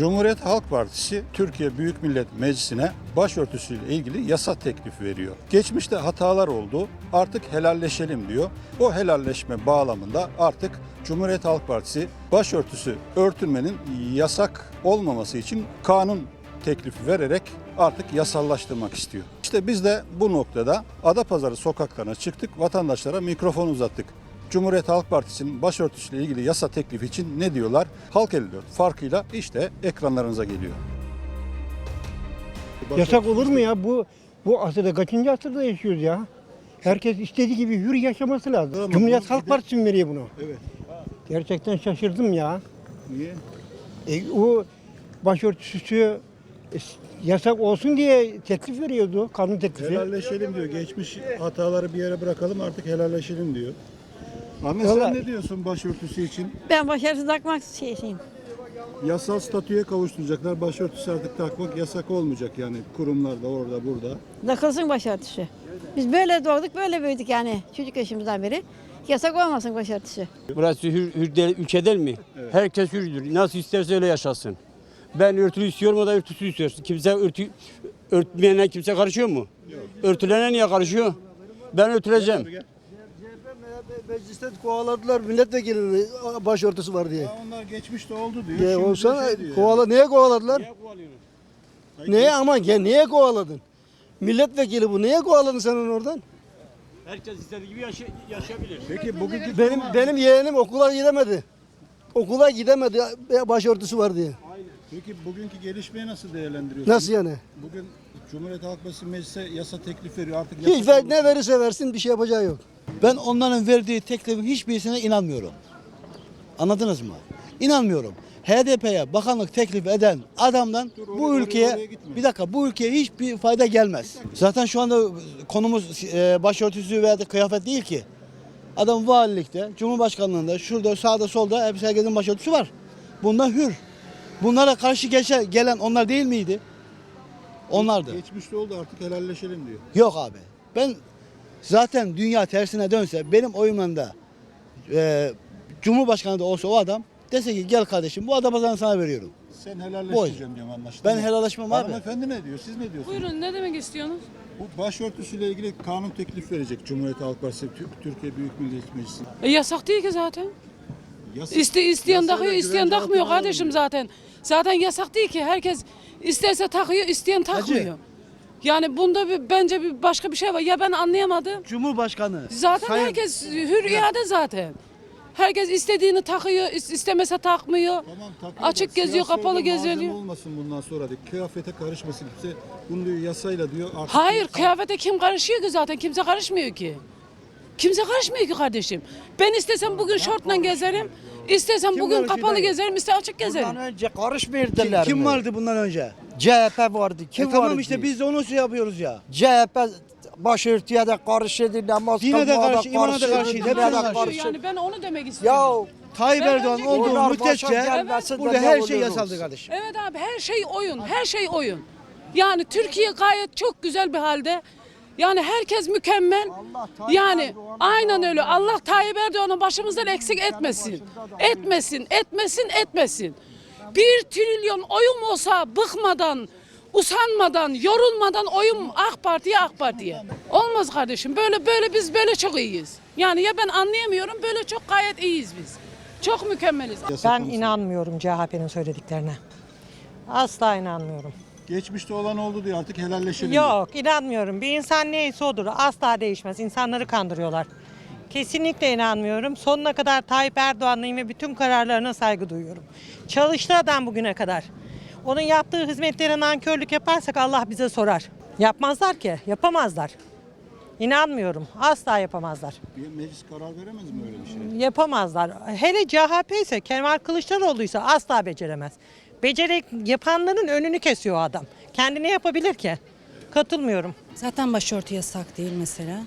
Cumhuriyet Halk Partisi Türkiye Büyük Millet Meclisi'ne başörtüsüyle ilgili yasa teklifi veriyor. Geçmişte hatalar oldu. Artık helalleşelim diyor. O helalleşme bağlamında artık Cumhuriyet Halk Partisi başörtüsü örtülmenin yasak olmaması için kanun teklifi vererek artık yasallaştırmak istiyor. İşte biz de bu noktada Adapazarı sokaklarına çıktık, vatandaşlara mikrofon uzattık. Cumhuriyet Halk Partisi'nin başörtüsüyle ilgili yasa teklifi için ne diyorlar? Halk 54 farkıyla işte ekranlarınıza geliyor. Yasak olur mu ya? Bu bu asırda kaçıncı asırda yaşıyoruz ya? Herkes istediği gibi hür yaşaması lazım. Tamam, Cumhuriyet Halk Partisi mi veriyor bunu? Evet. Gerçekten şaşırdım ya. Niye? E, o başörtüsü yasak olsun diye teklif veriyordu, kanun teklifi. Helalleşelim diyor. Geçmiş hataları bir yere bırakalım artık helalleşelim diyor. Ahmet Vallahi- sen ne diyorsun başörtüsü için? Ben başarısız takmak şeysiyim. Yasal statüye kavuşturacaklar. Başörtüsü artık takmak yasak olmayacak yani kurumlarda orada burada. Takılsın başörtüsü. Biz böyle doğduk, böyle büyüdük yani çocuk yaşımızdan beri. Yasak olmasın başörtüsü. Burası hür, hür değil, ülke değil mi? Herkes hürdür. Nasıl isterse öyle yaşasın. Ben örtülü istiyorum o da örtüsü istiyor. Kimse örtü, örtmeyene kimse karışıyor mu? Örtülene niye karışıyor? Ben örtüleceğim. Mecliste kovaladılar milletvekili başörtüsü var diye. Ya onlar geçmişte oldu diyor. Ya Şimdi de olsa şey diyor kovala neye kovaladılar? yani. Neye ama ya niye kovaladın? Milletvekili bu. Neye kovaladın sen onu oradan? Herkes istediği gibi yaşa- yaşayabilir. Peki bugünkü Benim benim yeğenim okula gidemedi. Okula gidemedi başörtüsü var diye. Peki bugünkü gelişmeyi nasıl değerlendiriyorsun? Nasıl yani? Bugün Cumhuriyet Halk Partisi meclise yasa teklif veriyor. Artık Hiç ver, ne verirse versin bir şey yapacağı yok. Ben onların verdiği teklifin hiçbirisine inanmıyorum. Anladınız mı? İnanmıyorum. HDP'ye bakanlık teklif eden adamdan Dur, bu oraya- oraya ülkeye gitme. bir dakika bu ülkeye hiçbir fayda gelmez. Zaten şu anda konumuz e, başörtüsü veya da kıyafet değil ki. Adam valilikte, cumhurbaşkanlığında, şurada sağda solda hepsi herkesin başörtüsü var. Bunlar hür. Bunlara karşı geçe, gelen onlar değil miydi? Onlardı. Geçmişte oldu artık helalleşelim diyor. Yok abi. Ben zaten dünya tersine dönse benim oyumla e, Cumhurbaşkanı da olsa o adam dese ki gel kardeşim bu adamı sana veriyorum. Sen helalleşeceğim diyorum anlaştın Ben mı? helalleşmem abi. Hanımefendi ne diyor? Siz ne diyorsunuz? Buyurun ne demek istiyorsunuz? Bu başörtüsüyle ilgili kanun teklif verecek Cumhuriyet Halk Partisi Tü- Türkiye Büyük Millet Meclisi. E, yasak değil ki zaten. Yasa- İste, isteyen yasayla takıyor, isteyen güvence takmıyor altına kardeşim alınıyor. zaten. Zaten yasak değil ki. Herkes isterse takıyor, isteyen takmıyor. Yani bunda bir, bence bir başka bir şey var. Ya ben anlayamadım. Cumhurbaşkanı. Zaten Sayın- herkes hür iade zaten. Herkes istediğini takıyor, is- istemese takmıyor. Tamam, takıyor Açık da geziyor, siyasi kapalı orada malzeme geziyor. olmasın bundan sonra diyor. Kıyafete karışmasın kimse. Bunu diyor yasayla diyor. Artık Hayır, kıyafete kim karışıyor ki zaten? Kimse karışmıyor ki. Kimse karışmıyor ki kardeşim. Ben istesem bugün şortla gezerim. istesem bugün karışıyor kapalı gezerim, ister açık gezerim. Bundan önce Kim, karışmırdılar kim vardı bundan önce? CHP vardı. Kim E tamam vardı? işte biz de onu şey yapıyoruz ya. CHP başörtüye de karşıydı, namaz Dine de kılmaya karşı, imana da karşıydı, karşıydı, dine hepsine de karşı. karşı. Yani ben onu demek istiyorum. Ya Tayyip Ben Erdoğan önceki- olduğu müddetçe başa de burada ne her şey oluruz? yasaldı kardeşim. Evet abi her şey oyun, her şey oyun. Yani Türkiye gayet çok güzel bir halde. Yani herkes mükemmel. Yani aynen öyle. Allah Tayyip Erdoğan'ı başımızdan eksik etmesin. Etmesin, etmesin, etmesin. Bir trilyon oyum olsa bıkmadan, usanmadan, yorulmadan oyum AK Parti'ye AK Parti'ye. Olmaz kardeşim. Böyle böyle biz böyle çok iyiyiz. Yani ya ben anlayamıyorum böyle çok gayet iyiyiz biz. Çok mükemmeliz. Ben inanmıyorum CHP'nin söylediklerine. Asla inanmıyorum. Geçmişte olan oldu diyor artık helalleşelim. Yok inanmıyorum. Bir insan neyse odur. Asla değişmez. İnsanları kandırıyorlar. Kesinlikle inanmıyorum. Sonuna kadar Tayyip Erdoğan'ın ve bütün kararlarına saygı duyuyorum. Çalıştı adam bugüne kadar. Onun yaptığı hizmetlere nankörlük yaparsak Allah bize sorar. Yapmazlar ki. Yapamazlar. İnanmıyorum. Asla yapamazlar. Bir Meclis karar veremez mi öyle bir şey? Yapamazlar. Hele CHP ise Kemal Kılıçdaroğlu'ysa asla beceremez. Becerek yapanların önünü kesiyor adam. Kendine yapabilir ki. Katılmıyorum. Zaten başörtü yasak değil mesela.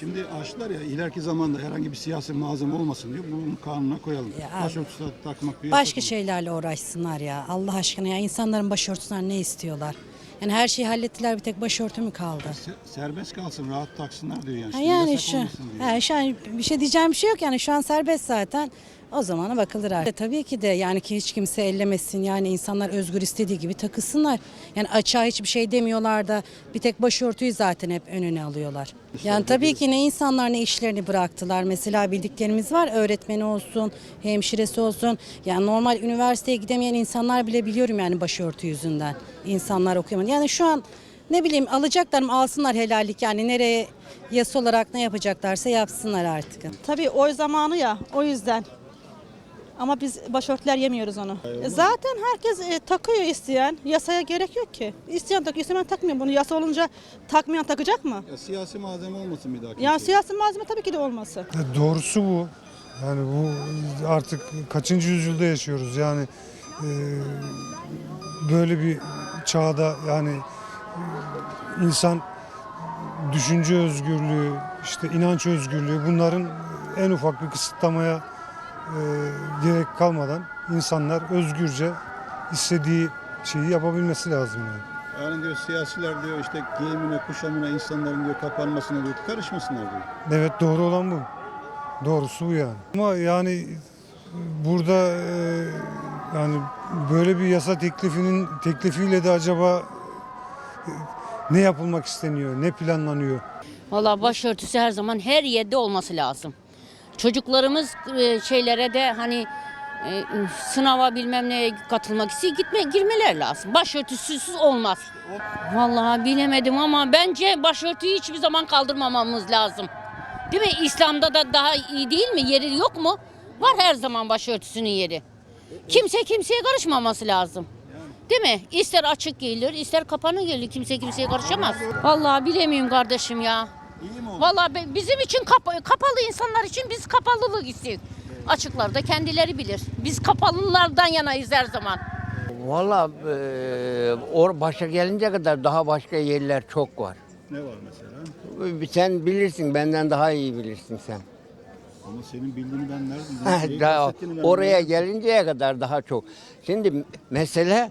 Şimdi açtılar ya ileriki zamanda herhangi bir siyasi malzeme olmasın diyor. Bunu kanuna koyalım. Ya, Başörtüsü takmak diyor. Başka şeylerle uğraşsınlar ya. Allah aşkına ya insanların başörtüsünden ne istiyorlar? Yani her şeyi hallettiler bir tek başörtü mü kaldı? Se- Serbest kalsın rahat taksınlar diyor yani. Ha Şimdi yani yasak şu, olmasın diyor. ha şu an bir şey diyeceğim bir şey yok yani şu an serbest zaten. O zamana bakılır artık. Tabii ki de yani ki hiç kimse ellemesin. Yani insanlar özgür istediği gibi takılsınlar. Yani açığa hiçbir şey demiyorlar da bir tek başörtüyü zaten hep önüne alıyorlar. Yani tabii ki ne insanlar ne işlerini bıraktılar. Mesela bildiklerimiz var. Öğretmeni olsun, hemşiresi olsun. Yani normal üniversiteye gidemeyen insanlar bile biliyorum yani başörtü yüzünden. İnsanlar okuyamadı. Yani şu an ne bileyim alacaklar mı alsınlar helallik yani nereye yasa olarak ne yapacaklarsa yapsınlar artık. Tabii oy zamanı ya o yüzden. Ama biz başörtüler yemiyoruz onu. Zaten herkes e, takıyor isteyen. Yasaya gerek yok ki. İsteyen takıyor, istemeyen takmıyor. Bunu yasa olunca takmayan takacak mı? Ya siyasi malzeme olmasın bir daha. Ya siyasi malzeme tabii ki de olması. Doğrusu bu. Yani bu artık kaçıncı yüzyılda yaşıyoruz yani e, böyle bir çağda yani e, insan düşünce özgürlüğü, işte inanç özgürlüğü bunların en ufak bir kısıtlamaya gerek kalmadan insanlar özgürce istediği şeyi yapabilmesi lazım yani. Yani diyor siyasiler diyor işte giyimine, kuşamına, insanların diyor kapanmasına diyor karışmasınlar diyor. Evet doğru olan bu. Doğrusu bu yani. Ama yani burada e, yani böyle bir yasa teklifinin teklifiyle de acaba e, ne yapılmak isteniyor, ne planlanıyor? Valla başörtüsü her zaman her yerde olması lazım. Çocuklarımız e, şeylere de hani e, sınava bilmem neye katılmak istiyor gitme girmeler lazım. Başörtüsüz olmaz. Vallahi bilemedim ama bence başörtüyü hiçbir zaman kaldırmamamız lazım. Değil mi? İslam'da da daha iyi değil mi? Yeri yok mu? Var her zaman başörtüsünün yeri. Kimse kimseye karışmaması lazım. Değil mi? İster açık giyilir, ister kapanı giyilir. Kimse kimseye karışamaz. Vallahi bilemiyorum kardeşim ya. Vallahi be- bizim için kapa- kapalı insanlar için biz kapalılık istiyoruz. Açıklarda kendileri bilir. Biz kapalılardan yanayız her zaman. Valla eee, or başa gelince kadar daha başka yerler çok var. Ne var mesela? Sen bilirsin benden daha iyi bilirsin sen. Ama senin bildiğini ben nereden? Daha ben oraya nereden- gelinceye kadar daha çok. Şimdi mesele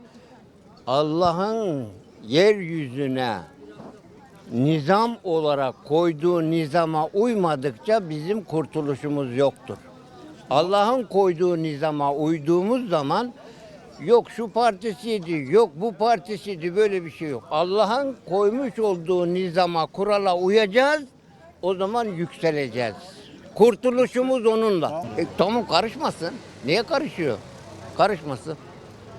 Allah'ın yeryüzüne nizam olarak koyduğu nizama uymadıkça bizim kurtuluşumuz yoktur. Allah'ın koyduğu nizama uyduğumuz zaman yok şu partisiydi, yok bu partisiydi böyle bir şey yok. Allah'ın koymuş olduğu nizama, kurala uyacağız. O zaman yükseleceğiz. Kurtuluşumuz onunla. E, tamam karışmasın. Niye karışıyor? Karışmasın.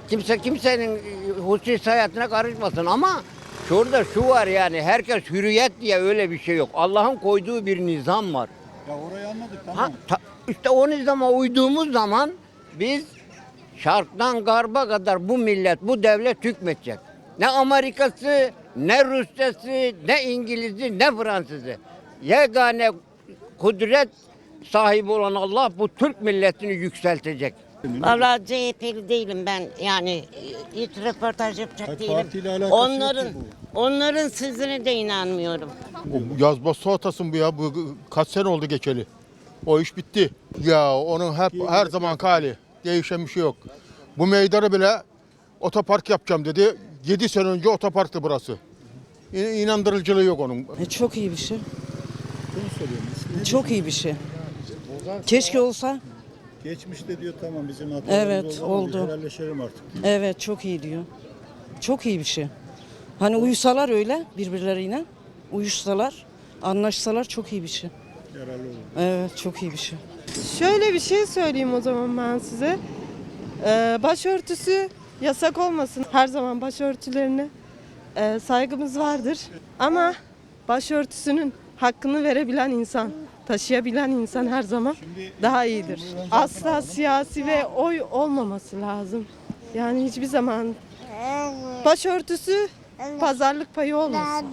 Kimse kimsenin e, hususi hayatına karışmasın ama şurada şu var yani herkes hürriyet diye öyle bir şey yok. Allah'ın koyduğu bir nizam var. Ya orayı anladık tamam. Ha, ta- işte o nizama uyduğumuz zaman biz şarktan garba kadar bu millet, bu devlet hükmedecek. Ne Amerikası, ne Rusyası, ne İngiliz'i, ne Fransızı. Yegane kudret sahibi olan Allah bu Türk milletini yükseltecek. Valla CHP'li değilim ben. Yani hiç röportaj yapacak Hayır, partiyle alakası yok Onların ki onların sözüne de inanmıyorum. Yazma soğutasın bu ya. Bu kaç sene oldu geçeli. O iş bitti. Ya onun hep her zaman hali. Değişen bir şey yok. Bu meydanı bile otopark yapacağım dedi. 7 sene önce otoparktı burası. İn- İnandırıcılığı yok onun. Çok iyi bir şey. Çok iyi bir şey. Keşke olsa. Geçmişte diyor tamam bizim hatalarımız Evet, oldu. ama biz oldu. Helalleşelim artık diyor. Evet çok iyi diyor. Çok iyi bir şey. Hani uyusalar öyle birbirleriyle. Uyuşsalar, anlaşsalar çok iyi bir şey. Yararlı olur. Evet çok iyi bir şey. Şöyle bir şey söyleyeyim o zaman ben size. Ee, başörtüsü yasak olmasın. Her zaman başörtülerine e, saygımız vardır. Ama başörtüsünün hakkını verebilen insan, taşıyabilen insan her zaman daha iyidir. Asla siyasi ve oy olmaması lazım. Yani hiçbir zaman başörtüsü pazarlık payı olmasın.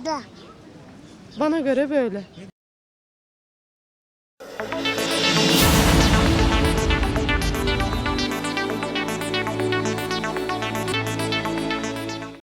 Bana göre böyle.